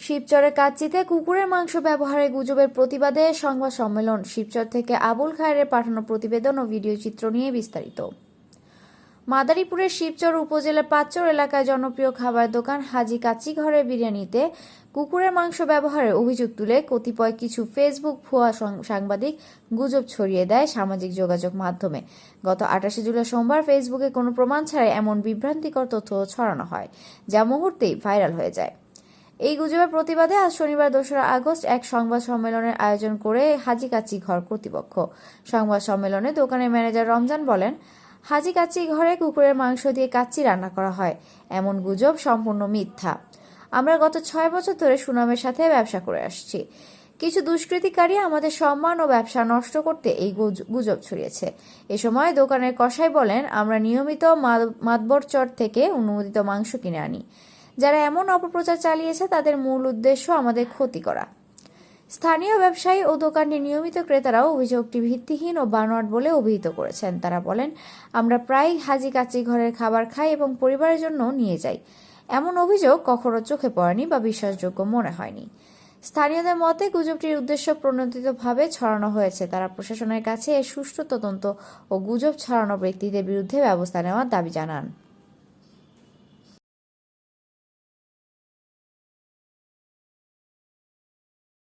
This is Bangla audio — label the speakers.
Speaker 1: শিবচরের কাচ্চিতে কুকুরের মাংস ব্যবহারে গুজবের প্রতিবাদে সংবাদ সম্মেলন। শিবচর থেকে আবুল খায়ের পাঠানো প্রতিবেদন ও ভিডিও চিত্র নিয়ে বিস্তারিত। মাদারীপুরের শিবচর উপজেলার পাঁচচর এলাকায় জনপ্রিয় খাবার দোকান হাজি কাচ্চি ঘরের বিরিয়ানিতে কুকুরের মাংস ব্যবহারের অভিযোগ তুলে কতিপয় কিছু ফেসবুক ভুয়া সাংবাদিক গুজব ছড়িয়ে দেয় সামাজিক যোগাযোগ মাধ্যমে। গত আটাশে জুলাই সোমবার ফেসবুকে কোনো প্রমাণ ছাড়াই এমন বিভ্রান্তিকর তথ্য ছড়ানো হয়, যা মুহূর্তেই ভাইরাল হয়ে যায়। এই গুজবের প্রতিবাদে আজ শনিবার দোসরা আগস্ট এক সংবাদ সম্মেলনের আয়োজন করে হাজি কাচ্চি ঘর কর্তৃপক্ষ। সংবাদ সম্মেলনে দোকানের ম্যানেজার রমজান বলেন, হাজি কাচ্চি ঘরে কুকুরের মাংস দিয়ে কাচ্চি রান্না করা হয়। এমন গুজব সম্পূর্ণ মিথ্যা। আমরা গত ছয় বছর ধরে সুনামের সাথে ব্যবসা করে আসছি। কিছু দুষ্কৃতিকারী আমাদের সম্মান ও ব্যবসা নষ্ট করতে এই গুজ- গুজব ছড়িয়েছে। এ সময় দোকানের কসাই বলেন, আমরা নিয়মিত মাদ- মাতবর চর থেকে অনুমোদিত মাংস কিনে আনি। যারা এমন অপপ্রচার চালিয়েছে, তাদের মূল উদ্দেশ্য আমাদের ক্ষতি করা। স্থানীয় ব্যবসায়ী ও দোকানটির নিয়মিত ক্রেতারাও অভিযোগটি ভিত্তিহীন ও বানোয়াট বলে অভিহিত করেছেন। তারা বলেন, আমরা প্রায় হাজি কাচি ঘরের খাবার খাই এবং পরিবারের জন্য নিয়ে যাই। এমন অভিযোগ কখনো চোখে পড়েনি বা বিশ্বাসযোগ্য মনে হয়নি। স্থানীয়দের মতে, গুজবটির উদ্দেশ্য প্রণোদিতভাবে ছড়ানো হয়েছে। তারা প্রশাসনের কাছে এর সুষ্ঠু তদন্ত ও গুজব ছড়ানো ব্যক্তিদের বিরুদ্ধে ব্যবস্থা নেওয়ার দাবি জানান।